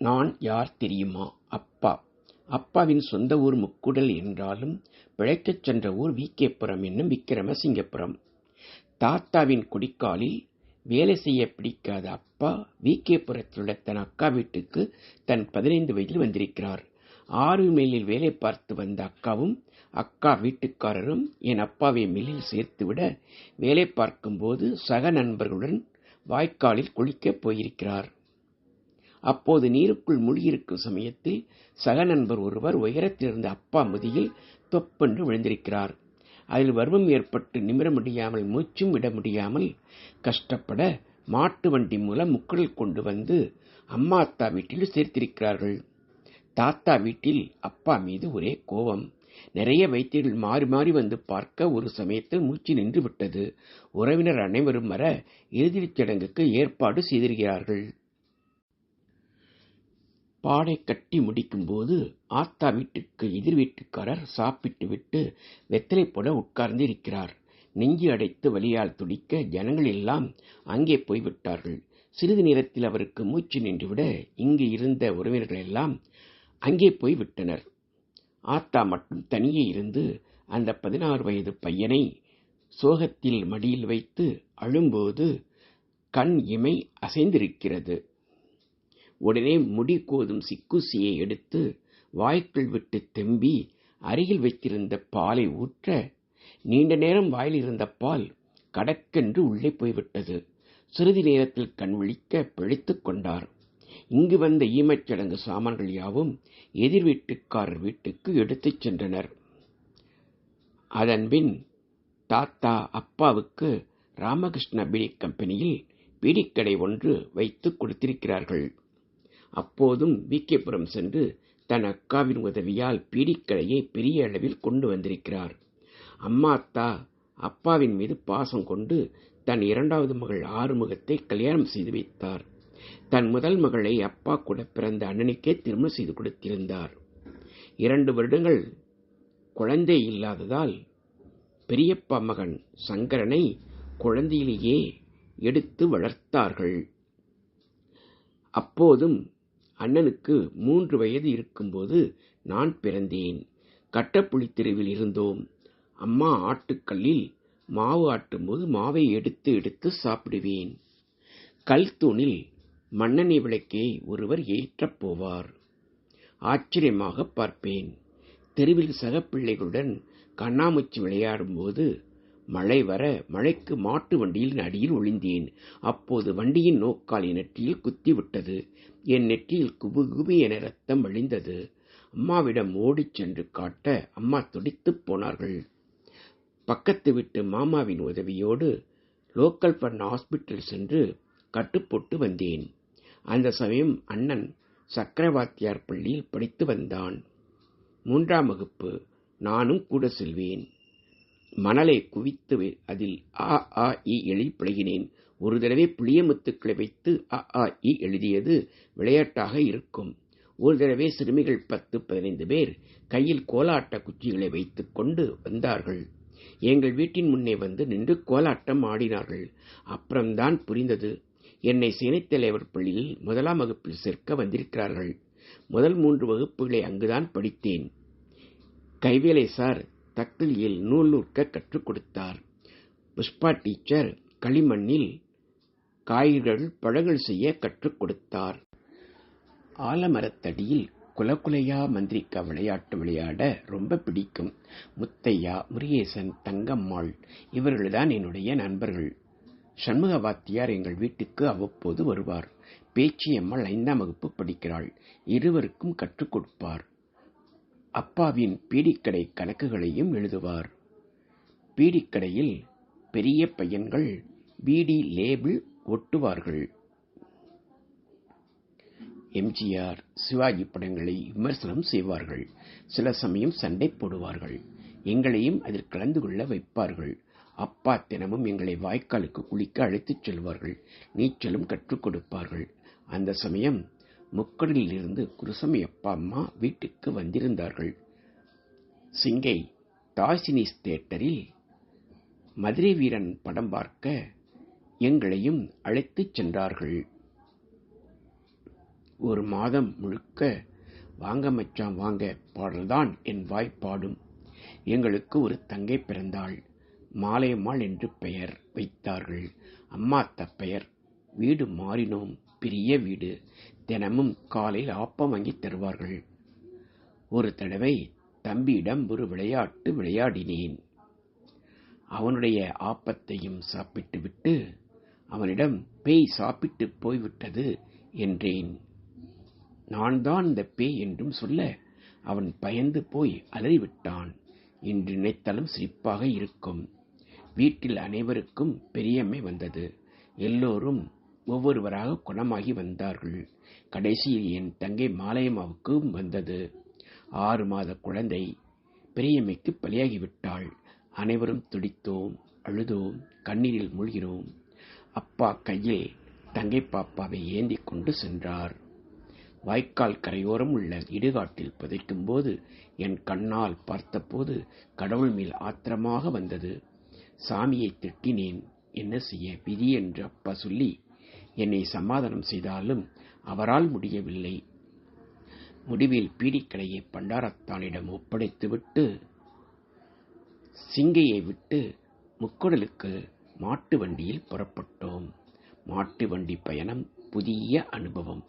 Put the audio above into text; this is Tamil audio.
நான் யார் தெரியுமா? அப்பா. அப்பாவின் சொந்த ஊர் முக்குடல் என்றாலும் பிழைக்கச் சென்ற ஊர் விகேபுரம் என்னும் விக்கிரமசிங்கபுரம் தாத்தாவின் குடிக்காலில் வேலை செய்ய பிடிக்காத அப்பா விகேபுரத்திலுள்ள தன் அக்கா வீட்டுக்கு தன் பதினைந்து வயதில் வந்திருக்கிறார். ஆறு மைலில் வேலை பார்த்து வந்த அக்காவும் அக்கா வீட்டுக்காரரும் என் அப்பாவை மில்லில் சேர்த்துவிட வேலை பார்க்கும்போது சக நண்பர்களுடன் வாய்க்காலில் குளிக்கப் போயிருக்கிறார். அப்போது நீருக்குள் மூழ்கியிருக்கும் சமயத்தில் சக நண்பர் ஒருவர் உயரத்திலிருந்த அப்பா முதியில் தொப்பென்று விழுந்திருக்கிறார். அதில் வர்மம் ஏற்பட்டு நிமிர முடியாமல் மூச்சும் விட முடியாமல் கஷ்டப்பட மாட்டு வண்டி மூலம் முக்குடல் கொண்டு வந்து அம்மா அத்தா வீட்டில் சேர்த்திருக்கிறார்கள். தாத்தா வீட்டில் அப்பா மீது ஒரே கோபம். நிறைய வைத்தியர்கள் மாறி மாறி வந்து பார்க்க ஒரு சமயத்தில் மூச்சு நின்று விட்டது உறவினர் அனைவரும் வர இறுதிச் சடங்குக்கு ஏற்பாடு செய்திருக்கிறார்கள். பாடை கட்டி முடிக்கும்போது ஆத்தா வீட்டுக்கு எதிர் வீட்டுக்காரர் சாப்பிட்டு விட்டு வெத்தலை போட உட்கார்ந்து இருக்கிறார். நெஞ்சு அடைத்து வலியால் துடிக்க ஜனங்கள் எல்லாம் அங்கே போய்விட்டார்கள். சிறிது நேரத்தில் அவருக்கு மூச்சு நின்றுவிட இங்கு இருந்த உறவினர்கள் எல்லாம் அங்கே போய் விட்டனர் ஆத்தா மட்டும் தனியே இருந்து அந்த பதினாறு வயது பையனை சோகத்தில் மடியில் வைத்து அழும்போது கண் இமை அசைந்திருக்கிறது. உடனே முடி கோதும் சிக்குசியை எடுத்து வாய்க்குள் விட்டு தெம்பி அருகில் வைத்திருந்த பாலை ஊற்ற நீண்ட நேரம் வாயில் இருந்த பால் கடக்கென்று உள்ளே போய்விட்டது. சிறிது நேரத்தில் கண் விழிக்க பிழைத்துக் கொண்டார். இங்கு வந்த ஈமச்சடங்கு சாமான்கள் யாவும் எதிர் வீட்டுக்காரர் வீட்டுக்கு எடுத்துச் சென்றனர். அதன்பின் தாத்தா அப்பாவுக்கு ராமகிருஷ்ண பீடி கம்பெனியில் பீடிக்கடை ஒன்று வைத்து கொடுத்திருக்கிறார்கள். அப்போதும் விகேபுரம் சென்று தன் அக்காவின் உதவியால் பீடிக்கடையை பெரிய அளவில் கொண்டு வந்திருக்கிறார். அம்மா அத்தா அப்பாவின் மீது பாசம் கொண்டு தன் இரண்டாவது மகள் ஆறுமுகத்தை கல்யாணம் செய்து வைத்தார். தன் முதல் மகளை அப்பா கூட பிறந்த அண்ணனுக்கே திருமணம் செய்து கொடுத்திருந்தார். இரண்டு வருடங்கள் குழந்தை இல்லாததால் பெரியப்பா மகன் சங்கரனை குழந்தையிலேயே எடுத்து வளர்த்தார்கள். அப்போதும் அண்ணனுக்கு மூன்று வயது இருக்கும்போது நான் பிறந்தேன். கட்டப்புளி தெருவில் இருந்தோம். அம்மா ஆட்டுக்கல்லில் மாவு ஆட்டும்போது மாவை எடுத்து எடுத்து சாப்பிடுவேன். கல் தூணில் மண்ணெண்ணெய் விளக்கை ஒருவர் ஏற்றப் போவார். ஆச்சரியமாக பார்ப்பேன். தெருவில் சக பிள்ளைகளுடன் கண்ணாமூச்சி விளையாடும்போது மழை வர மழைக்கு மாட்டு வண்டியின் அடியில் ஒளிந்தேன். அப்போது வண்டியின் நோக்கால் என் நெற்றியில் குத்திவிட்டது என் நெற்றியில் குபு குபு என ரத்தம் வழிந்தது. அம்மாவிடம் ஓடிச் சென்று காட்ட அம்மா துடித்துப் போனார்கள். பக்கத்து வீட்டு மாமாவின் உதவியோடு லோக்கல் பண்ண ஹாஸ்பிட்டல் சென்று கட்டுப்போட்டு வந்தேன். அந்த சமயம் அண்ணன் சக்கரவாத்தியார் பள்ளியில் படித்து வந்தான். மூன்றாம் வகுப்பு நானும் கூட செல்வேன். மணலை குவித்து அதில் ஆ ஆ இ எழுதி பிழகினேன் ஒரு தடவை புளியமுத்துக்களை வைத்து அ ஆ இ எழுதியது விளையாட்டாக இருக்கும். ஒரு தடவை சிறுமிகள் பத்து பதினைந்து பேர் கையில் கோலாட்ட குச்சிகளை வைத்துக் கொண்டு வந்தார்கள். எங்கள் வீட்டின் முன்னே வந்து நின்று கோலாட்டம் ஆடினார்கள். அப்புறம்தான் புரிந்தது. என்னை சேனைத்தலைவர் பள்ளியில் முதலாம் வகுப்பில் சேர்க்க வந்திருக்கிறார்கள். முதல் மூன்று வகுப்புகளை அங்குதான் படித்தேன். கைவேலை சார் தக்லியில் நூல் நூற்க கற்றுக் கொடுத்தார். புஷ்பா டீச்சர் களிமண்ணில் காய்கள் பழங்கள் செய்ய கற்றுக் கொடுத்தார். ஆலமரத்தடியில் குலகுலையா மந்திரிக்கா விளையாட்டு விளையாட ரொம்ப பிடிக்கும். முத்தையா முருகேசன் தங்கம்மாள் இவர்கள்தான் என்னுடைய நண்பர்கள். சண்முக வாத்தியார் எங்கள் வீட்டுக்கு அவ்வப்போது வருவார். பேச்சியம்மாள் ஐந்தாம் வகுப்பு படிக்கிறாள். இருவருக்கும் கற்றுக் கொடுப்பார். அப்பாவின் பீடிக்கடை கணக்குகளையும் எழுதுவார். பீடிக்கடையில் பெரிய பையன்கள் பீடி லேபிள் ஒட்டுவார்கள். எம்ஜிஆர் சிவாஜி படங்களை விமர்சனம் செய்வார்கள். சில சமயம் சண்டை போடுவார்கள். எங்களையும் அதில் கலந்து கொள்ள வைப்பார்கள். அப்பா தினமும் எங்களை வாய்க்காலுக்கு குளிக்க அழைத்துச் செல்வார்கள். நீச்சலும் கற்றுக் கொடுப்பார்கள். அந்த சமயம் முக்கடலிலிருந்து குருசமி அப்பா அம்மா வீட்டுக்கு வந்திருந்தார்கள். சிங்கை தாசினிஸ் தேட்டரில் மதுரை வீரன் படம் பார்க்க எங்களையும் அழைத்துச் சென்றார்கள். ஒரு மாதம் முழுக்க வாங்க மச்சான் வாங்க பாடல்தான் என் வாய் பாடும். எங்களுக்கு ஒரு தங்கை பிறந்தாள். மாலையம்மாள் என்று பெயர் வைத்தார்கள். அம்மா தப்பெயர் வீடு மாறினோம். பெரிய வீடு. தினமும் காலையில் ஆப்பம் வாங்கி தருவார்கள். ஒரு தடவை தம்பியிடம் ஒரு விளையாட்டு விளையாடினேன். அவனுடைய ஆப்பத்தையும் சாப்பிட்டுவிட்டு அவனிடம் பேய் சாப்பிட்டு போய்விட்டது என்றேன். நான் தான் இந்த பேய் என்றும் சொல்ல அவன் பயந்து போய் அலறிவிட்டான். என்று நினைத்தாலும் சிரிப்பாக இருக்கும். வீட்டில் அனைவருக்கும் பெரியம்மை வந்தது. எல்லோரும் ஒவ்வொருவராக குணமாகி வந்தார்கள். கடைசியில் என் தங்கை மாலையம்மாவுக்கும் வந்தது. ஆறு மாத குழந்தை. பெரியம்மைக்கு பலியாகிவிட்டாள். அனைவரும் துடித்தோம் அழுதோம் கண்ணீரில் மூழ்கிறோம். அப்பா கையில் தங்கை பாப்பாவை ஏந்தி கொண்டு சென்றார். வாய்க்கால் கரையோரம் உள்ள இடுகாட்டில் புதைக்கும் போது என் கண்ணால் பார்த்தபோது கடவுள் மேல் ஆத்திரமாக வந்தது. சாமியை திட்டினேன். என்ன செய்ய விதி என்று அப்பா சொல்லி என்னை சமாதானம் செய்தாலும் அவரால் முடியவில்லை. முடிவில் பீடிக்கலையை பண்டாரத்தானிடம் ஒப்படைத்துவிட்டு சிங்கையை விட்டு முக்குடலுக்கு மாட்டு வண்டியில் புறப்பட்டோம். மாட்டு வண்டி பயணம் புதிய அனுபவம்.